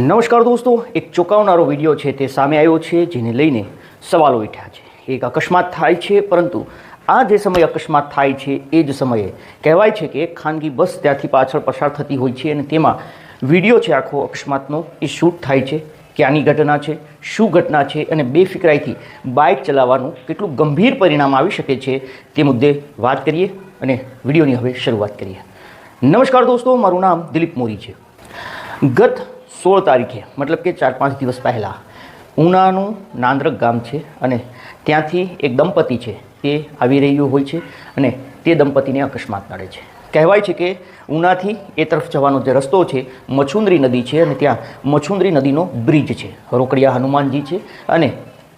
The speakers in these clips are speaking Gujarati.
નમસ્કાર દોસ્તો, એક ચોંકાવનારો વીડિયો છે તે સામે આવ્યો છે, જેને લઈને સવાલો ઉઠ્યા છે. એક અકસ્માત થાય છે, પરંતુ આ જે સમયે અકસ્માત થાય છે, એ જ સમયે કહેવાય છે કે ખાનગી બસ ત્યાંથી પાછળ પસાર થતી હોય છે અને તેમાં વીડિયો છે આખો અકસ્માતનો, એ શૂટ થાય છે. ક્યાંની ઘટના છે, શું ઘટના છે અને બેફિકરાઈથી બાઇક ચલાવવાનું કેટલું ગંભીર પરિણામ આવી શકે છે, તે મુદ્દે વાત કરીએ અને વિડીયોની હવે શરૂઆત કરીએ. નમસ્કાર દોસ્તો, મારું નામ દિલીપ મોરી છે. ગત સોળ તારીખે, મતલબ કે ચાર પાંચ દિવસ પહેલાં. ઉનાનું નાંદ્રક ગામ છે અને ત્યાંથી એક દંપતી છે તે આવી રહ્યું હોય છે અને તે દંપતીને અકસ્માત નડે છે. કહેવાય છે કે ઉનાથી એ તરફ જવાનો જે રસ્તો છે, મછુંદરી નદી છે અને ત્યાં મછુંદરી નદીનો બ્રિજ છે, રોકડિયા હનુમાનજી છે અને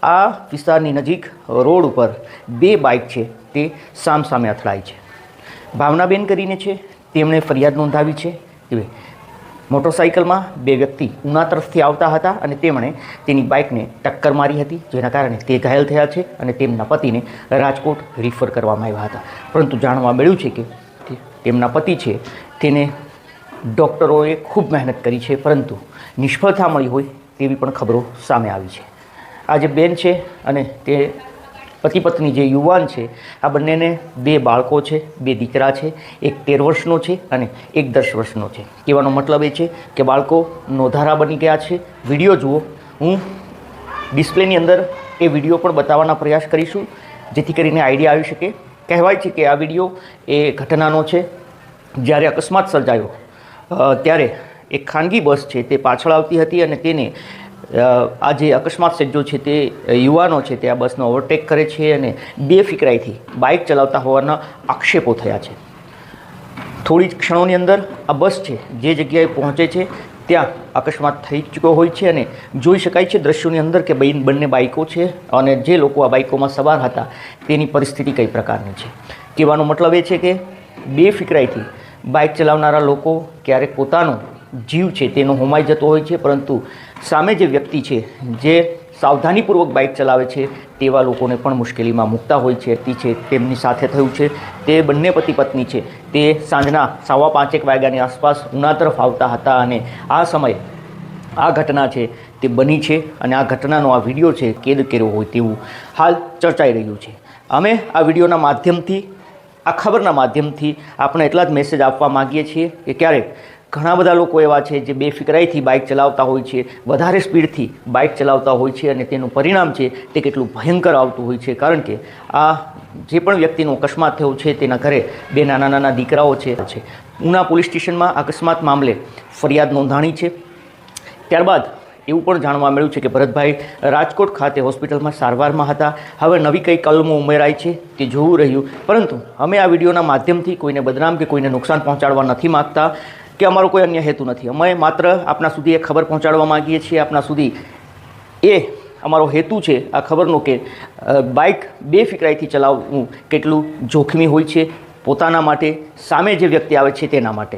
આ વિસ્તારની નજીક રોડ ઉપર બે બાઇક છે, તે સામસામે અથડાય છે. ભાવનાબેન કરીને છે, તેમણે ફરિયાદ નોંધાવી છે. મોટરસાઇકલમાં બે વ્યક્તિ ઉના તરફથી આવતા હતા અને તેમણે તેની બાઇકને ટક્કર મારી હતી, જેના કારણે તે ઘાયલ થયા છે અને તેમના પતિને રાજકોટ રિફર કરવામાં આવ્યા હતા. પરંતુ જાણવા મળ્યું છે કે તેમના પતિ છે. તેને ડૉક્ટરોએ ખૂબ મહેનત કરી છે, પરંતુ નિષ્ફળતા મળી હોય તેવી પણ ખબરો સામે આવી છે. આ જે બેન છે અને તે પતિ પત્ની જે યુવાન છે, આ બંનેને બે બાળકો છે, બે દીકરા છે, એક તેર વર્ષનો છે અને એક દસ વર્ષનો છે. કહેવાનો મતલબ એ છે કે બાળકો નોધારા બની ગયા છે. વીડિયો જુઓ. હું ડિસ્પ્લેની અંદર એ વીડિયો પણ બતાવવાના પ્રયાસ કરીશું, જેથી કરીને આઈડિયા આવી શકે. કહેવાય છે કે આ વીડિયો એ ઘટનાનો છે. જ્યારે અકસ્માત સર્જાયો ત્યારે એક ખાનગી બસ છે તે પાછળ આવતી હતી અને તેને આ જે અકસ્માત સજ્જો છે તે યુવાનો છે તે આ બસનો ઓવરટેક કરે છે અને બેફિકરાઈથી બાઇક ચલાવતા હોવાના આક્ષેપો થયા છે. થોડી જ ક્ષણોની અંદર આ બસ છે જે જગ્યાએ પહોંચે છે ત્યાં અકસ્માત થઈ ચૂક્યો હોય છે અને જોઈ શકાય છે દ્રશ્યોની અંદર કે બેન બાઇકો છે અને જે લોકો આ બાઇકોમાં સવાર હતા તેની પરિસ્થિતિ કઈ પ્રકારની છે. કહેવાનો મતલબ એ છે કે બેફિકરાઈથી બાઇક ચલાવનારા લોકો ક્યારેક પોતાનો જીવ છે, તેનો હોમાઈ જતો હોય છે, પરંતુ સામે જે વ્યક્તિ છે, જે સાવધાનીપૂર્વક બાઇક ચલાવે છે, તેવા લોકોને પણ મુશ્કેલીમાં મૂકતા હોય છે. તે છે, તેમની સાથે થયું છે, તે બંને પતિ પત્ની છે, તે સાંજના સવા પાંચેક વાગ્યાની આસપાસ ઉના તરફ આવતા હતા અને આ સમયે આ ઘટના છે, તે બની છે અને આ ઘટનાનો આ વીડિયો છે, કેદ કર્યો હોય તેવું હાલ ચર્ચાઈ રહ્યું છે. અમે આ વિડીયોના માધ્યમથી, આ ખબરના માધ્યમથી આપણે એટલા જ મેસેજ આપવા માગીએ છીએ કે ક્યારેક ઘણા બધા લોકો એવા છે જે બેફિકરાઈથી બાઇક ચલાવતા હોય છે, વધારે સ્પીડથી બાઇક ચલાવતા હોય છે અને તેનું પરિણામ છે તે કેટલું ભયંકર આવતું હોય છે. કારણ કે આ જે પણ વ્યક્તિનો અકસ્માત થયો છે તેના ઘરે બે નાના નાના દીકરાઓ છે. ઉના પોલીસ સ્ટેશનમાં અકસ્માત મામલે ફરિયાદ નોંધાણી છે. ત્યારબાદ એવું પણ જાણવા મળ્યું છે કે ભરતભાઈ રાજકોટ ખાતે હોસ્પિટલમાં સારવારમાં હતા. હવે નવી કઈ કલમો ઉમેરાય છે તે જોવું રહ્યું. પરંતુ અમે આ વિડીયોના માધ્યમથી કોઈને બદનામ કે કોઈને નુકસાન પહોંચાડવા નથી માગતા. કે અમારો કોઈ અન્ય હેતુ નથી. અમે માત્ર આપના સુધી એ ખબર પહોંચાડવા માગીએ છીએ. આપના સુધી એ અમારો હેતુ છે આ ખબરનો કે બાઇક બેફિકરાઈથી ચલાવવું કેટલું જોખમી હોય છે પોતાના માટે, સામે જે વ્યક્તિ આવે છે તેના માટે.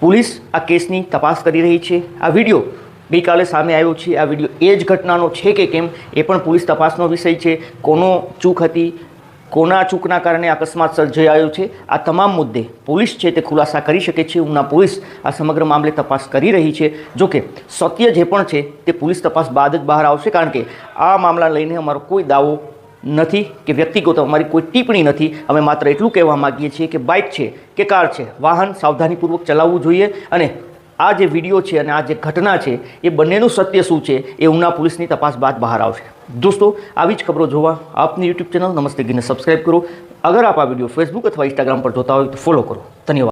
પોલીસ આ કેસની તપાસ કરી રહી છે. આ વીડિયો ગઈકાલે સામે આવ્યો છે. આ વીડિયો એ જ ઘટનાનો છે કે કેમ એ પણ પોલીસ તપાસનો વિષય છે. કોનો ચૂક હતી કોના ચૂકના કારણે અકસ્માત સર્જાયો છે? આ તમામ મુદ્દે પોલીસ છે તે ખુલાસા કરી શકે છે. ઉના પોલીસ આ સમગ્ર મામલે તપાસ કરી રહી છે. જોકે સત્ય જે પણ છે તે પોલીસ તપાસ બાદ જ બહાર આવશે કારણ કે આ મામલા લઈને અમારો કોઈ દાવો નથી કે વ્યક્તિગત અમારી કોઈ ટિપ્પણી નથી. અમે માત્ર એટલું કહેવા માગીએ છીએ કે બાઇક છે કે કાર છે, વાહન સાવધાનીપૂર્વક ચલાવવું જોઈએ અને આ જે વીડિયો છે અને આ જે ઘટના છે, એ બંનેનું સત્ય શું છે, એ ઉના પોલીસની તપાસ બાદ બહાર આવશે. દોસ્તો, આવી જ ખબરો જોવા આપની યુટ્યુબ ચેનલ નમસ્તે ગીને સબસ્ક્રાઈબ કરો. અગર આપ આ વીડિયો ફેસબુક અથવા ઇન્સ્ટાગ્રામ પર જોતા હોય તો ફોલો કરો. ધન્યવાદ.